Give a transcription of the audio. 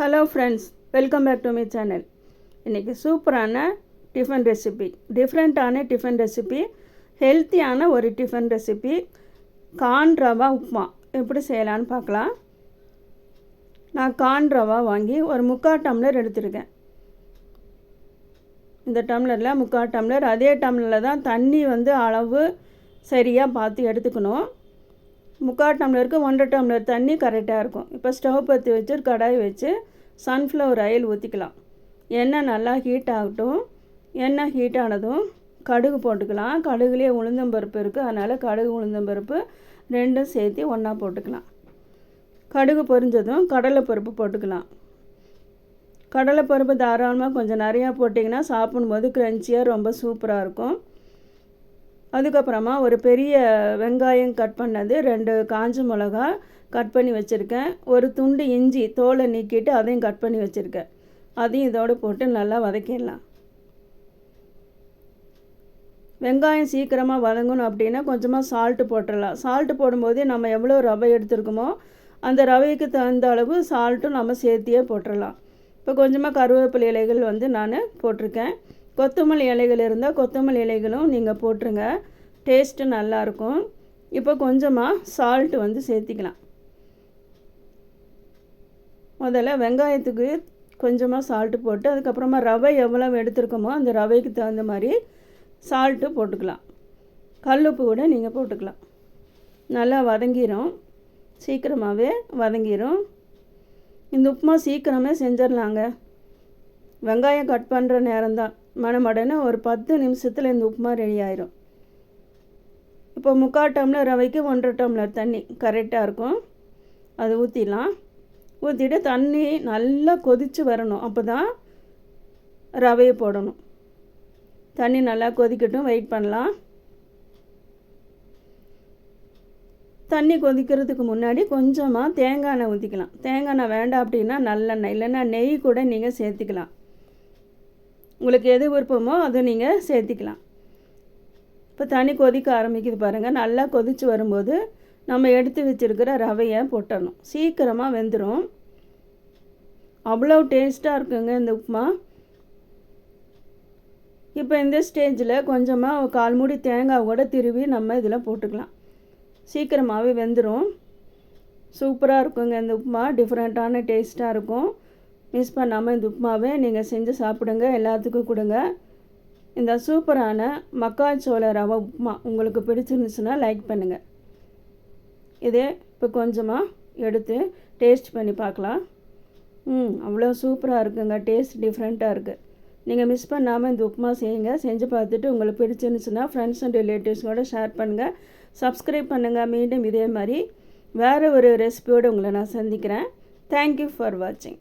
Hello friends welcome back to my channel இன்றைக்கி சூப்பரான tiffin recipe டிஃப்ரெண்ட்டான டிஃபன் ரெசிபி ஹெல்த்தியான ஒரு tiffin recipe corn rava upma. எப்படி செய்யலான்னு பார்க்கலாம். நான் கான் ரவா வாங்கி ஒரு முக்கால் டம்ளர் எடுத்திருக்கேன். இந்த டம்ளரில் முக்கால் டம்ளர். அதே டம்ளரில் தான் தண்ணி வந்து அளவு சரியாக பார்த்து எடுத்துக்கணும். முக்கால் டம்ளருக்கு ஒன்றரை டம்ளர் தண்ணி கரெக்டாக இருக்கும். இப்போ ஸ்டவ் பற்றி வச்சு கடாய் வச்சு சன்ஃப்ளவர் ஆயில் ஊற்றிக்கலாம் எண்ணெய் நல்லா ஹீட் ஆகட்டும். எண்ணெய் ஹீட் ஆனதும் கடுகு போட்டுக்கலாம். கடுகுலேயே உளுந்தம்பருப்பு இருக்குது அதனால் கடுகு உளுந்தம்பருப்பு ரெண்டும் சேர்த்து ஒன்றா போட்டுக்கலாம். கடுகு பொரிஞ்சதும் கடலைப்பருப்பு போட்டுக்கலாம். கடலைப்பருப்பு தாராளமாக கொஞ்சம் நிறையா போட்டிங்கன்னா சாப்பிடும்போது க்ரன்ச்சியாக ரொம்ப சூப்பராக இருக்கும். அதுக்கப்புறமா ஒரு பெரிய வெங்காயம் கட் பண்ணது ரெண்டு காஞ்ச மிளகா கட் பண்ணி வச்சுருக்கேன். ஒரு துண்டு இஞ்சி தோலை நீக்கிட்டு அதையும் கட் பண்ணி வச்சுருக்கேன். அதையும் இதோடு போட்டு நல்லா வதக்கிடலாம். வெங்காயம் சீக்கிரமாக வதங்கணும் அப்படின்னா கொஞ்சமாக சால்ட்டு போட்டுடலாம். சால்ட்டு போடும்போதே நம்ம எவ்வளோ ரவை எடுத்துருக்கோமோ அந்த ரவைக்கு தகுந்த அளவு சால்ட்டும் நம்ம சேர்த்தியே போட்டுடலாம். இப்போ கொஞ்சமாக கருவேப்பிலை இலைகள் வந்து நான் போட்டிருக்கேன். கொத்தமல்லி இலைகள் இருந்தால் கொத்தமல்லி இலைகளும் நீங்கள் போட்டுருங்க. டேஸ்ட்டு நல்லாயிருக்கும். இப்போ கொஞ்சமாக சால்ட்டு வந்து சேர்த்திக்கலாம். முதல்ல வெங்காயத்துக்கு கொஞ்சமாக சால்ட்டு போட்டு அதுக்கப்புறமா ரவை எவ்வளோ எடுத்துருக்கோமோ அந்த ரவைக்கு தகுந்த மாதிரி சால்ட்டு போட்டுக்கலாம். கல்லுப்பு கூட நீங்கள் போட்டுக்கலாம். நல்லா வதங்கிடும் சீக்கிரமாகவே வதங்கிடும் இந்த உப்புமா சீக்கிரமே செஞ்சிடலாங்க. வெங்காயம் கட் பண்ணுற நேரம்தான் மணமடனே ஒரு பத்து நிமிஷத்தில் இந்த உப்புமா ரெடி ஆயிரும். இப்போ முக்கால் டம்ளர் ரவைக்கு ஒன்றரை டம்ளர் தண்ணி. கரெக்டாக இருக்கும். அது ஊற்றிடலாம் ஊற்றிட்டு தண்ணி நல்லா கொதித்து வரணும். அப்போ தான் ரவையை போடணும். தண்ணி நல்லா கொதிக்கட்டும். வெயிட் பண்ணலாம். தண்ணி கொதிக்கிறதுக்கு முன்னாடி கொஞ்சமாக தேங்காய் எண்ணெய் ஊற்றிக்கலாம் தேங்காய் எண்ணெய் வேண்டாம் அப்படின்னா நல்லெண்ணெய். இல்லைன்னா நெய் கூட நீங்கள் சேர்த்துக்கலாம். உங்களுக்கு எது விருப்பமோ அதை நீங்கள் சேர்த்திக்கலாம். இப்போ தண்ணி கொதிக்க ஆரம்பிக்குது பாருங்கள் நல்லா கொதித்து வரும்போது நம்ம எடுத்து வச்சுருக்கிற ரவையை போட்டணும். சீக்கிரமாக வெந்துடும் அவ்வளோ டேஸ்ட்டாக இருக்குங்க இந்த உப்புமா. இப்போ இந்த ஸ்டேஜில் கொஞ்சமாக கால் மூடி தேங்காய் கூட திருவி நம்ம இதில் போட்டுக்கலாம். சீக்கிரமாகவே வெந்துடும் சூப்பராக இருக்குங்க இந்த உப்புமா. டிஃப்ரெண்ட்டான டேஸ்ட்டாக இருக்கும். மிஸ் பண்ணாமல் இந்த உப்புமாவை நீங்கள் செஞ்சு சாப்பிடுங்க எல்லாத்துக்கும் கொடுங்க. இந்த சூப்பரான மக்காச்சோள ரவை உப்புமா உங்களுக்கு பிடிச்சிருந்துச்சுன்னா லைக் பண்ணுங்கள் இதே இப்போ கொஞ்சமாக எடுத்து டேஸ்ட் பண்ணி பார்க்கலாம். ம் அவ்வளோ சூப்பராக இருக்குங்க டேஸ்ட் டிஃப்ரெண்ட்டாக இருக்குது நீங்கள் மிஸ் பண்ணாமல் இந்த உப்புமா செய்யுங்க செஞ்சு பார்த்துட்டு உங்களுக்கு பிடிச்சிருந்துச்சுன்னா ஃப்ரெண்ட்ஸ் அண்ட் ரிலேட்டிவ்ஸோட ஷேர் பண்ணுங்கள் சப்ஸ்கிரைப் பண்ணுங்கள் மீண்டும் இதே மாதிரி வேறு ஒரு ரெசிபியோடு உங்களை நான் சந்திக்கிறேன். தேங்க்யூ ஃபார் வாட்சிங்